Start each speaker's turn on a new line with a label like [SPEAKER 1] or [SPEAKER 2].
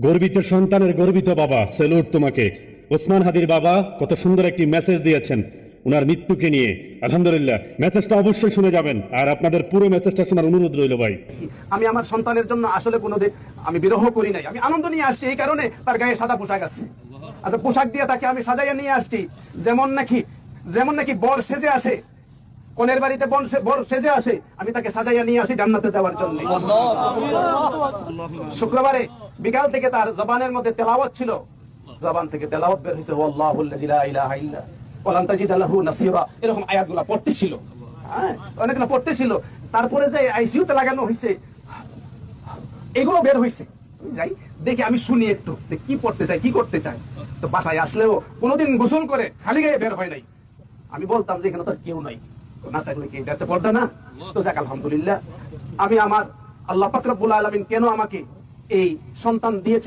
[SPEAKER 1] গর্বিত সন্তানের গর্বিত বাবা সেলুট তোমাকে। ওসমান হাদির বাবা কত সুন্দর একটি মেসেজ দিয়েছেন ওনার মৃত্যুকে নিয়ে। আলহামদুলিল্লাহ মেসেজটা অবশ্যই শুনে যাবেন। আর আপনাদের পুরো মেসেজটা শোনার অনুরোধ রইল ভাই।
[SPEAKER 2] আমি আমার সন্তানের জন্য আসলে কোনোদিন আমি বিরহ করি নাই। আমি আনন্দ নিয়ে আসছি এই কারণে তার গায়ে সাদা পোশাক আছে। আচ্ছা পোশাক দিয়ে তাকে আমি সাজাইয়া নিয়ে আসছি। যেমন নাকি যেমন নাকি বর সেজে আসে কনের বাড়িতে বর সে- বর সেজে আসে আমি তাকে সাজাইয়া নিয়ে আসি জান্নাতে যাওয়ার জন্য। শুক্রবারে বিকাল থেকে তার জবানের মধ্যে তেলাওয়াত ছিল। জবান থেকে তেলাওয়াত বের হয়েছে লা ইলাহা ইল্লা ওয়ালান তাজিদা লাহু নাসীরা। এরকম আয়াতগুলো পড়তেছিল হ্যাঁ অনেকগুলো পড়তেছিল তারপরে যে আইসিইউতে লাগানো হয়েছে এগুলো বের হয়েছে যাই, দেখি আমি শুনি একটু কি পড়তে চাই কি করতে চাই তো বাসায় আসলেও কোনোদিন গোসল করে খালি গায়ে বের হয় নাই। আমি বলতাম যে এখানে তো কেউ নাই। না থাকলে কি এটা পর্দা না? তো যাক, আলহামদুলিল্লাহ। আমি আমার আল্লাহ পাক রব্বুল আলামিন কেন আমাকে এই সন্তান দিয়েছে